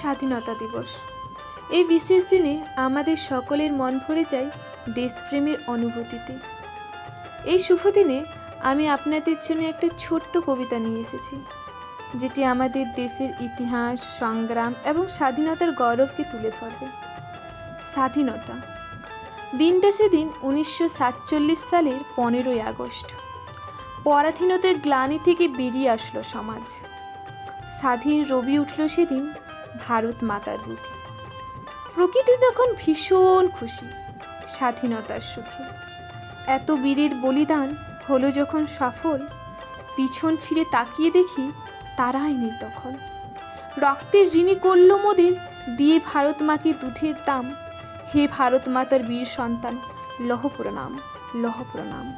স্বাধীনতা দিবস। এই বিশেষ দিনে আমাদের সকলের মন ভরে যায় দেশপ্রেমের অনুভূতিতে। এই শুভ দিনে আমি আপনাদের জন্য একটা ছোট্ট কবিতা নিয়ে এসেছি, যেটি আমাদের দেশের ইতিহাস, সংগ্রাম এবং স্বাধীনতার গৌরবকে তুলে ধরবে। স্বাধীনতা। দিনটা সেদিন উনিশশো সাতচল্লিশ সালের পনেরোই আগস্ট। পরাধীনতার গ্লানি থেকে বেরিয়ে আসলো সমাজ। স্বাধীন রবি উঠল সেদিন ভারত মাতার বুকে প্রকৃতি তখন ভীষণ খুশি, স্বাধীনতার সুখে। এত বীরের বলিদান হলো যখন সফল, পিছন ফিরে তাকিয়ে দেখি তারাই নেই তখন। রক্তের ঋণী করল মোদের দিয়ে ভারত মাকে দুধের দাম, হে ভারত মাতার বীর সন্তান, লহ প্রণাম লহ প্রণাম।